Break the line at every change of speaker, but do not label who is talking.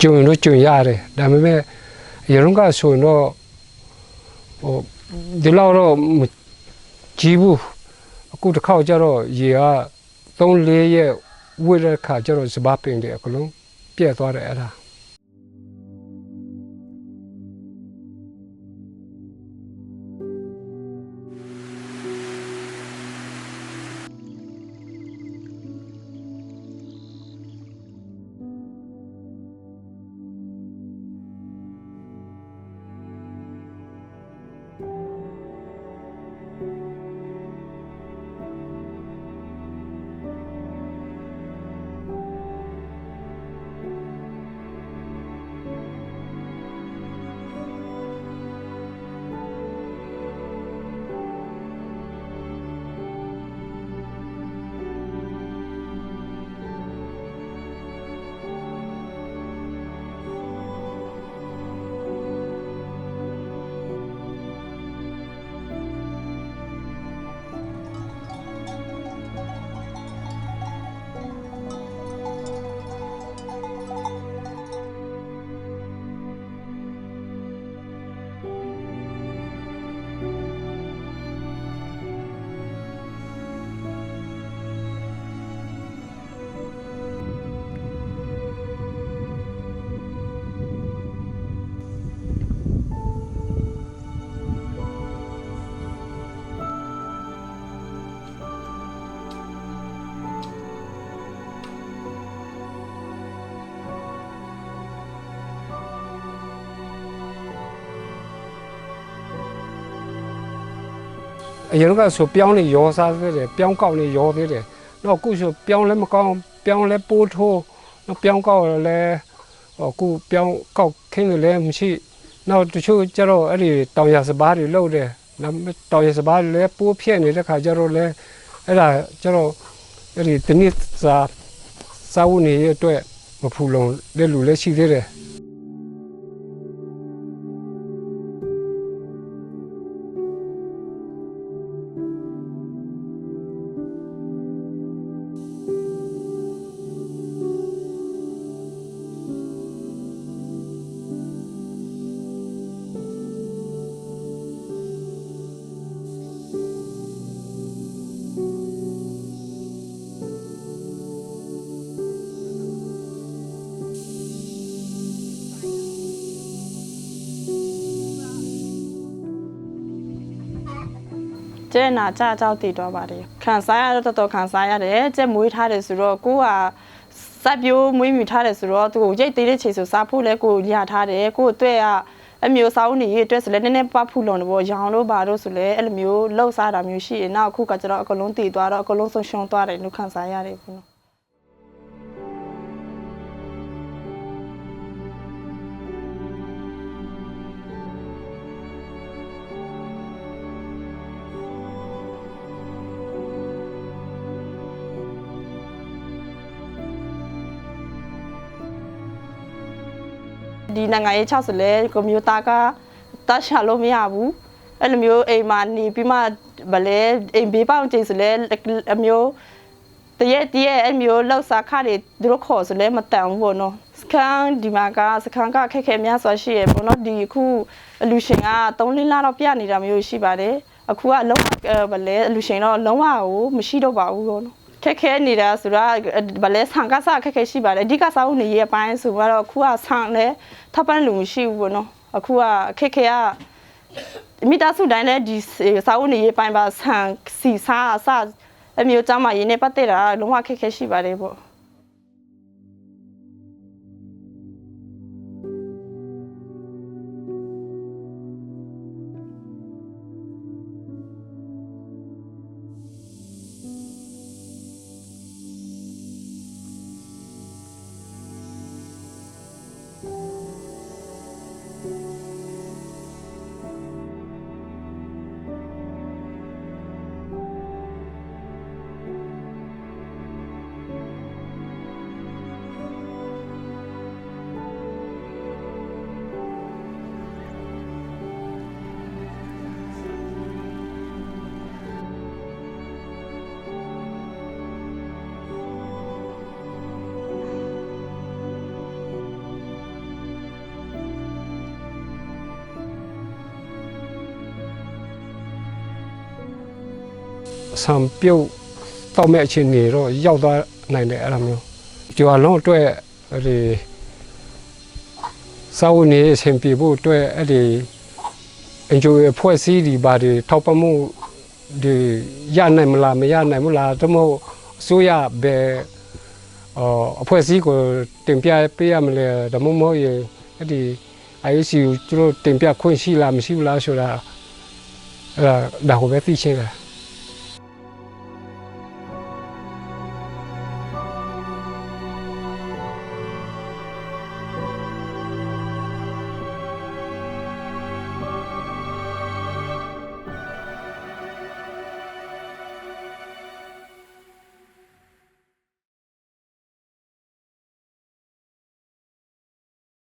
ကြုံရင်တော့ကြုံရတယ်ဒါပေမဲ့အရင်ကဆိုရင်တော့ဟိုဒီလောက်တော့မကြည့်ဘူးအခုတစ်ခေါက်ကျတော့ရေက3 4ရက်ဝိတဲ့ခါကျတော့စပါးပင်တယ်အကလုံးပြက်သွားတယ်အဲ့ဒါ အရင်ကဆိုပြောင်းနေရောစားသေးတယ်ပြောင်းကောက်နေရောသေးတယ်တော့အခုဆိုပြောင်းလည်းမကောင်းပြောင်းလည်းပိုးထိုးတော့ပြောင်းကောက်လည်းအခုပြောင်းကောက်ခင်းတယ်လည်းမရှိနောက်တချို့ကျတော့အဲ့ဒီတောင်ရစပါးတွေလုပ်တယ်နောက်တောင်ရစပါးတွေလည်းပိုးဖြက်နေတဲ့ခါကျတော့လည်းအဲ့ဒါကျတော့အဲ့ဒီတနည်းစာစာဝတ်နေရအတွက်မဖူလုံတဲ့လူလည်းရှိသေးတယ်
ကျဲနာကြကြောက်တည်တော့ပါတယ်ခံစားရတော့တော်တော်ခံစားရတယ်ကျဲမွေးထားတယ်ဆိုတော့ကိုကစက်ပြိုးမွေးမြူထားတယ်ဆိုတော့သူကိုရိတ်သေးတဲ့ချိန်ဆိုစားဖို့လဲကိုရထားတယ်ကိုအတွက်ကအမျိုးစားဦးနေရအတွက်ဆိုလဲနည်းနည်းပဖူလုံတယ်ပေါ့ရောင်လို့ပါတော့ဆိုလဲအဲ့လိုမျိုးလှုပ်စားတာမျိုးရှိရင်နောက်အခုကကျတော့အကလုံးတည်သွားတော့အကလုံးဆုံးရှုံးသွားတယ်လို့ခံစားရတယ်ပေါ့နော် ဒီနိုင်ငံရေး6ဆိုလဲကွန်ပျူတာကတတ်ရှာလို့မရဘူးအဲ့လိုမျိုးအိမ်မှာနေပြီးမှဗလဲအိမ်ဘေးပေါင်းချိန်ဆိုလဲအမျိုးတရက်တရက်အဲ့မျိုးလောက်စားခါတွေသူတို့ခေါ်ဆိုလဲမတန်ဘူးပေါ့နော်စကန်ဒီမှာကစကန်ကခက်ခဲများစွာရှိရပေါ့နော်ဒီအခုအလူရှင်က3လလတော့ပြနေတာမျိုးရှိပါတယ်အခုကလုံးဝဗလဲအလူရှင်တော့လုံးဝကိုမရှိတော့ပါဘူးပေါ့နော် ခက်ခဲနေတာဆိုတော့ဗလဲဆန်ကစားခက်ခဲရှိပါတယ်အဓိကစားဦးနေရဲ့အပိုင်းဆိုတော့အခုကဆန်လဲထပ်ပန်းလူမရှိဘူးပေါ့နော်အခုကခက်ခဲကမိသားစုတိုင်းလည်းဒီစားဦးနေရဲ့အပိုင်းပါဆန်စီစားအစအမျိုးចောင်းမရင်းနေပတ်သက်တာလုံးဝခက်ခဲရှိပါတယ်ပေါ့
ဆံပြုတ်တော့မဲ့အခြေအနေတော့ရောက်သွားနိုင်တယ်အဲ့လိုမျိုးကျွာလုံးအတွက်အဲ့ဒီစာဝန်နေအဆင်ပြေဖို့အတွက်အဲ့ဒီအင်ဂျိုဖွဲ့စည်းဒီပါဒီထောက်ပံ့မှုဒီရနိုင်မလားမရနိုင်ဘူးလားတမို့အစိုးရဘယ်အော်အဖွဲ့အစည်းကိုတင်ပြပေးရမလဲဒါမှမဟုတ်ရင်အဲ့ဒီ IUC ကိုသူတို့တင်ပြခွင့်ရှိလားမရှိဘူးလားဆိုတာအဲ့ဒါဒါကိုပဲသိချင်တယ်